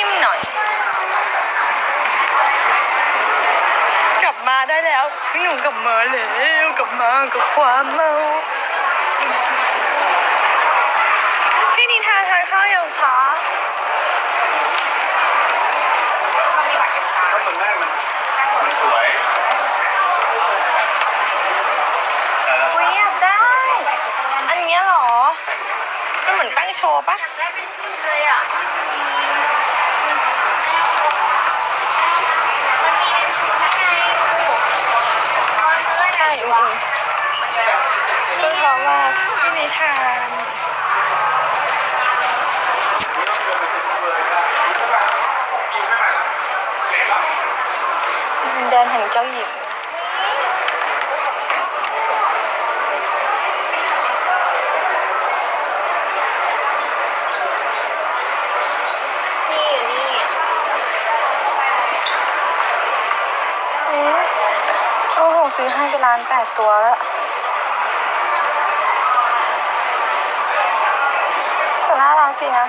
ิ่มหน่อย กลับมาได้แล้วพี่หนุ่มกลับมาแล้วกลับมากับความเมาพี่นิทานทานข้าวยังคะถ้ามันแมัมันสวยแต่ละอุ้ยได้ อันเนี้หรอ มันเหมือนตั้งโชว์ปะ ได้เป็นชุดเลยอะ นิทานดินแดนแห่งเจ้าหญิงนี่นี่อืมโอ้โหซื้อให้ไปร้านแปดตัวแล้ว แต่น่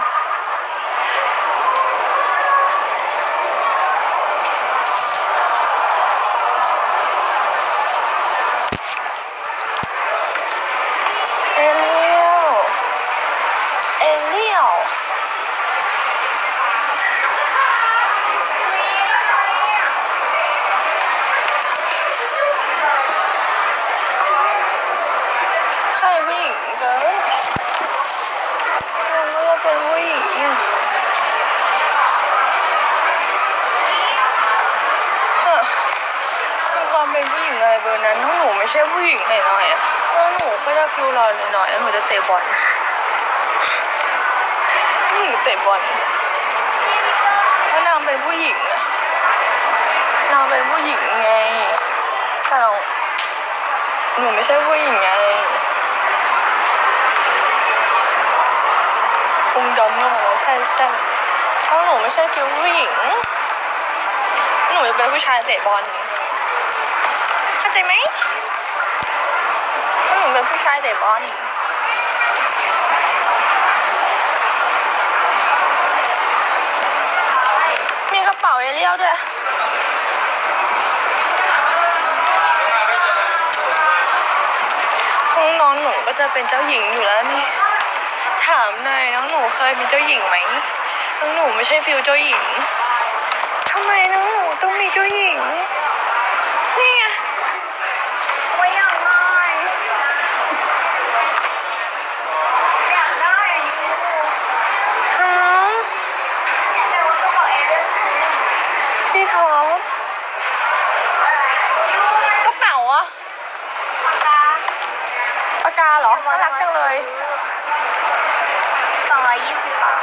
ารักจริงนะเอเลียวเอเลียวใช่ผู้หญิงเกินมันก็จะเป็นผู้หญิงอะฮะมีความเป็นผู้หญิงอะไรเบอร์นั้นถ้าหนูไม่ใช่ผู้หญิงหน่อยๆอะแล้วหนูก็จะฟิลรอนหน่อยๆแล้วหนูจะเตะบอลผู้หนูเตะบอลเพราะนางเป็นผู้หญิงอะนางเป็นผู้หญิงไงแต่เราหนูไม่ใช่ผู้หญิงไง คุมจอมก็บอกว่าใช่ใช่เพราะหนูไม่ใช่ฟิลผู้หญิง หนูจะเป็นผู้ชายเตะบอลเข้าใจไหมเพราะหนูเป็นผู้ชายเตะบอลมีกระเป๋าเอเลียวด้วยน้องๆหนูก็จะเป็นเจ้าหญิงอยู่แล้วนี่ามหน่อยน้องหนูเคยมีเจ้าหญิงไหมน้องหนูไม่ใช่ฟิลเจ้าหญิงทำไมน้องหนูต้องมีเจ้าหญิง นี่ไง ไม่อยากได้อยากได้อะยู หืม แต่ว่าต้องบอกเอเลี่ยน พี่ท้องกระเป๋าอะ ตา ปากกาเหรอน่ารักจังเลย สองร้อยยี่สิบบาท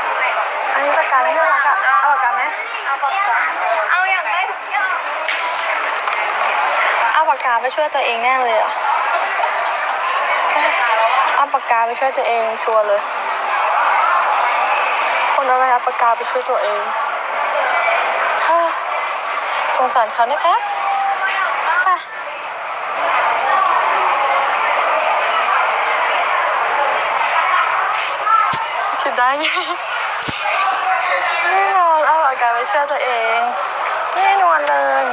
อันนี้ปากกาไม่น่ารักอะเอาปากกาไหม เอาปากกาเอาอยากได้ทุกอย่าง เอาปากกา ไปช่วยตัวเองแน่เลยอะเอาปากกาไปช่วยตัวเองชัวร์เลย คนอะไรเอาปากกาไปช่วยตัวเองสงสารเขานะคะไปคิดได้ไงแน่นอนเอาปากกาไปช่วยตัวเองแน่นอนเลย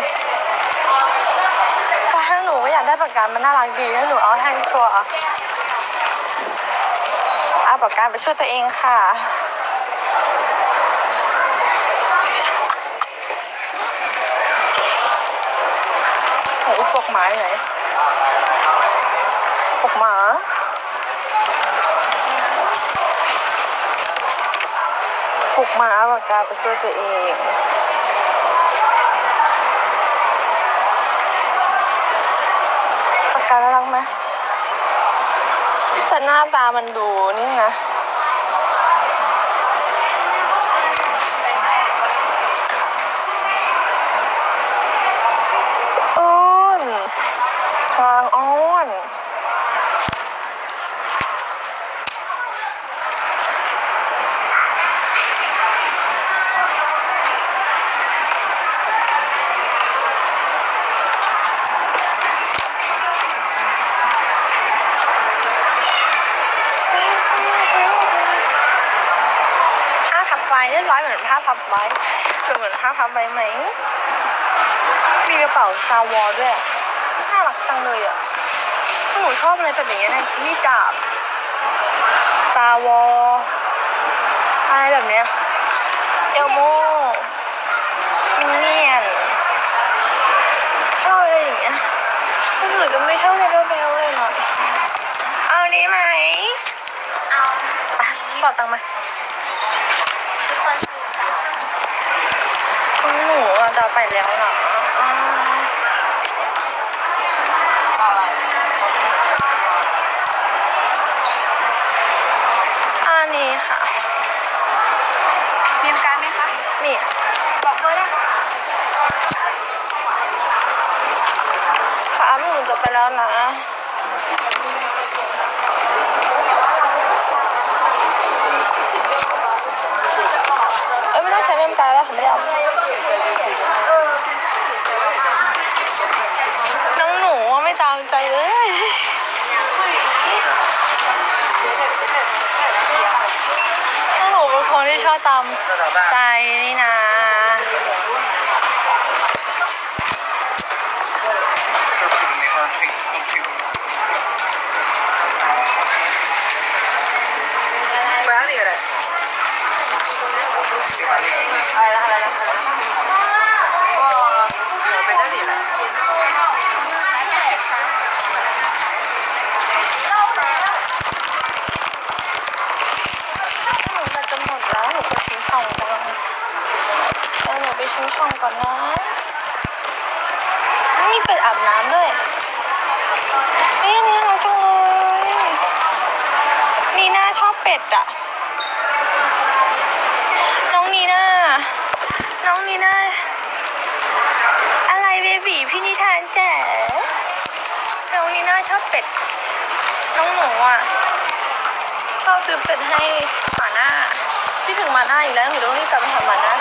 แต่ถ้าหนูก็อยากได้ ปากกามันน่ารักดีถ้หนูเอาให้ชัวร์เอาปากกาไปช่วยตัวเองค่ะไหนอีปลวกไม้ไหนปลวกหมาปลุกหมาปากกาไปช่วยตัวเองปากกาน่ารักไหมแต่หน้าตามันดูนี่นะ พับไว้เหมือนผ้าพับไว้ไหม มีกระเป๋าซาวอด้วยอะน่ารักจังจังเลยอะหนูชอบอะไรแบบอย่างเงี้ยนะมีดดาบซาวออะไรแบบเนี้ย เอลโมมินเนี่ยนชอบอะไรอย่างเงี้ยหนูจะไม่ชอบในเบลเบลเลยเนาะเอานี้ไหม เอาไปบอกตังค์มา ทุกคนซื้อจ้ะ ของหนูอะจะไป แล้วนะอ่าอันนี้ค่ะ มีการไหมคะ มี บอกเบอร์ได้ค่ะค่ะหนูจะไปแล้วนะ เอ้ยไม่ต้องใช้เมมการดแล้วค่ะไม่ได้เอาน้องหนูอะไม่ตามใจเลยน้องหนูเป็นคนที่ชอบตามใจนี่นะ ก็คือมีความชิคต้องชิค ไปหานี่ก็ได้อะไรนะอะไรนะก็หัวเป็นนั่นนี่แหละ หนูแบตจะหมดแล้วหนูไปชิ้นช่องก่อน แล้วหนูไปชิ้นช่องก่อนนะนี่เป็ดอาบน้ำด้วยเฮ้ยอันนี่น่ารักจังเลยนีน่าชอบเป็ดอะน้องนีน่า น้องนีน่า อะไรเบบีพี่นิทานแจ๋น้องนีน่าชอบเป็ด น้องหนูอะชอบซื้อเป็ดให้หมาหน้าพี่ถึงหมาหน้าอีกแล้วหนูต้องรีบกลับไปทำหมาหน้า